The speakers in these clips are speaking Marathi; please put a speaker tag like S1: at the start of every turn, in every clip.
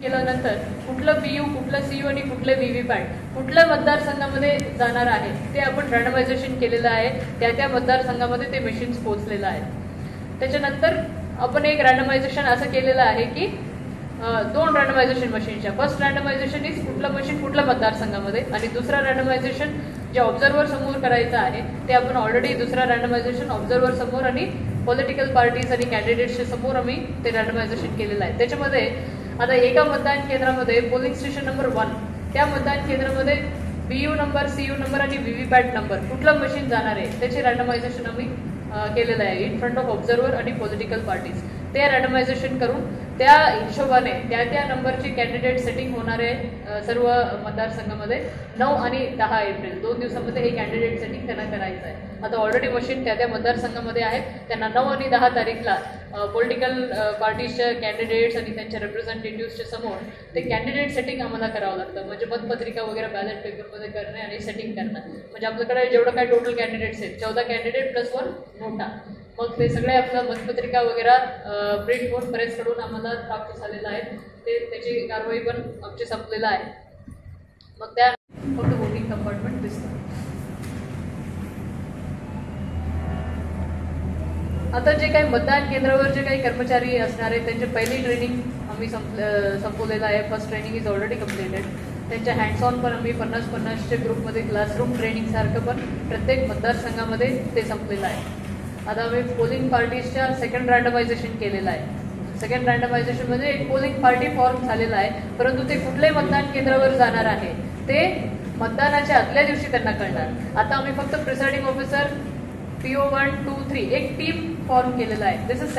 S1: केल्यानंतर कुठलं पीयू कुठलं सीयू आणि कुठले व्हीव्हीपॅट कुठल्या मतदारसंघामध्ये जाणार आहे ते आपण रँडमायझेशन केलेलं आहे. त्या त्या मतदारसंघामध्ये ते मशीन्स पोहोचलेलं आहे त्याच्यानंतर आपण एक रँडमायझेशन असं केलेलं आहे की दोन रँडमायझेशन मशीनच्या फर्स्ट रँडमायझेशन इज कुठलं मशीन कुठल्या मतदारसंघामध्ये आणि दुसरा रँडमायझेशन जे ऑब्झर्वर समोर करायचं आहे ते आपण ऑलरेडी दुसरा रँडमायझेशन ऑब्झर्वर समोर आणि पॉलिटिकल पार्टीज आणि कॅन्डिडेट्सच्या समोर आम्ही ते रँडमायझेशन केलेलं आहे. त्याच्यामध्ये आता एका मतदान केंद्रामध्ये पोलिंग स्टेशन नंबर वन त्या मतदान केंद्रामध्ये B U number C U number आणि व्ही व्ही पॅट नंबर कुठलं मशीन जाणार आहे त्याचे रँडमायझेशन आम्ही केलेलं आहे इन फ्रंट ऑफ ऑब्झर्वर आणि पॉलिटिकल पार्टीज ते रँडमायझेशन करून त्या हिशोबाने त्या त्या नंबरचे कॅन्डिडेट सेटिंग होणार आहे सर्व मतदारसंघामध्ये नऊ आणि दहा एप्रिल. दोन दिवसामध्ये हे कॅन्डिडेट सेटिंग त्यांना करायचं आहे. आता ऑलरेडी मशीन त्या त्या मतदारसंघामध्ये आहेत. त्यांना नऊ आणि दहा तारीखला पॉलिटिकल पार्टीजच्या कॅन्डिडेट्स आणि त्यांच्या रिप्रेझेंटेटिव्हच्या समोर ते कॅन्डिडेट सेटिंग आम्हाला करावं लागतं. म्हणजे मतपत्रिका वगैरे बॅलेट पेपरमध्ये करणे आणि सेटिंग करणं. म्हणजे आपल्याकडे जेवढं काय टोटल कॅन्डिडेट्स आहेत चौदा कॅन्डिडेट प्लस वन नोटा. मग ते सगळे आपलं मतपत्रिका वगैरे प्रिंट होऊन प्रेसकडून आम्हाला प्राप्त झालेलं आहे. ते त्याची कारवाई पण आमची संपलेलं आहे. मग त्या फक्त वोटिंग कंपार्टमेंट दिसतं आता जे काही मतदान केंद्रावर जे काही कर्मचारी असणार आहेत त्यांची पहिली ट्रेनिंग आम्ही संप संपवलेलं आहे. First training is already completed त्यांच्या हँड्स ऑन पण आम्ही पन्नास पन्नासच्या ग्रुपमध्ये क्लासरूम ट्रेनिंगसारखं पण प्रत्येक मतदारसंघामध्ये ते संपलेलं आहे. आता आम्ही पोलिंग पार्टीजच्या सेकंड रँडमायझेशन केलेलं आहे. सेकंड रँडमायझेशनमध्ये एक पोलिंग पार्टी फॉर्म झालेला आहे. परंतु ते कुठल्याही मतदान केंद्रावर जाणार आहे ते मतदानाच्या आदल्या दिवशी त्यांना कळणार. आता आम्ही फक्त presiding officer PO one two three. एक टीम फॉर्म केलेला आहे. दिस इज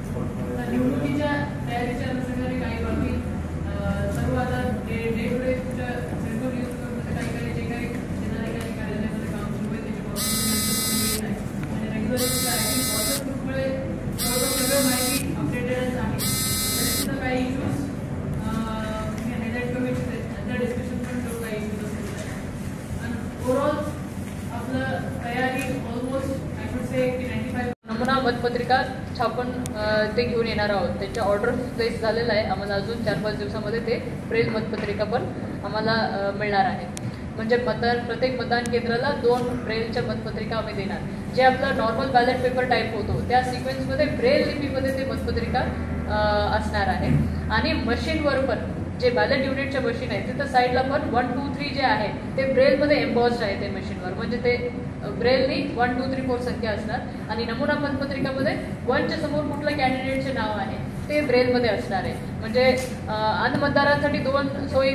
S1: निवडणुकीच्या तयारीच्या अनुषंगाने काही बाबी अं, सर्व आता day day to day central न्यूजपेपरमध्ये काही काही जे काही जिल्हाधिकारी कार्यालयामध्ये काम सुरू आहे त्याची बाबतीत आहे आणि रेग्युलर व्हॉट्सअप ग्रुपमुळे जवळजवळ सगळं माहिती अपडेटेडच आहे तरी सुद्धा काही इश्यूज हायलाईट करू इच्छिते त्याच्या डिस्कशन पण करू काही इश्यूज असेल आणि ओव्हरऑल आपलं तयारी ऑलमोस्ट आय शुड से की नाईन्टी फाईव्ह नमुना मतपत्रिका छापून ते घेऊन येणार आहोत. त्यांच्या ऑर्डर प्लेस झालेला आहे. आम्हाला अजून चार पाच दिवसामध्ये ते प्रेस मतपत्रिका पण आम्हाला मिळणार आहे. म्हणजे मतदान प्रत्येक मतदान केंद्राला दोन ब्रेलच्या मतपत्रिका आम्ही देणार. जे आपलं नॉर्मल बॅलेट पेपर टाईप होतो त्या सिक्वेन्समध्ये ब्रेल लिपीमध्ये ते मतपत्रिका असणार आहे. आणि मशीनवर पण जे बॅलेट युनिटच्या मशीन आहे तिथं साईडला पण वन टू थ्री जे आहे ते ब्रेलमध्ये एम्बॉस्ड आहे ते मशीनवर म्हणजे ते ब्रेलनी वन टू थ्री फोर संख्या असणार. आणि नमुना मतपत्रिकामध्ये वनच्या समोर कुठल्या कॅन्डिडेटचे नाव आहे? ते ब्रेलमध्ये असणार आहे. म्हणजे अन मतदारांसाठी दोन सोयी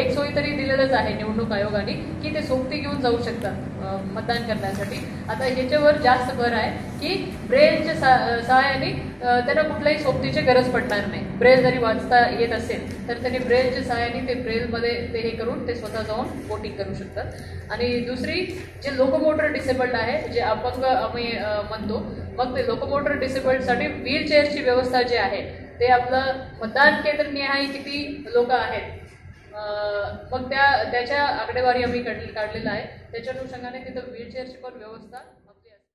S1: एक सोयी तरी दिलेलंच आहे निवडणूक आयोगाने की ते सोबती घेऊन जाऊ शकतात मतदान करण्यासाठी. आता ह्याच्यावर जास्त भर आहे की ब्रेलच्या सा सहाय्याने त्यांना कुठल्याही सोबतीची गरज पडणार नाही. ब्रेल जरी वाचता येत असेल तर त्यांनी ब्रेलच्या सहाय्याने ते ब्रेलमध्ये ते हे करून ते स्वतः जाऊन वोटिंग करू शकतात. आणि दुसरी जे लोकोमोटर डिसेबल्ड आहे जे अपंग आम्ही म्हणतो मग ते लोकोमोटर डिसेबल्डसाठी व्हीलचेअरची व्यवस्था जी आहे ते आपलं मतदान केंद्र निहाय किती लोक आहेत मग त्या त्याच्या आकडेवारी आम्ही काढ काढलेलं आहे. त्याच्या अनुषंगाने तिथं व्हीलचेअरची पण व्यवस्था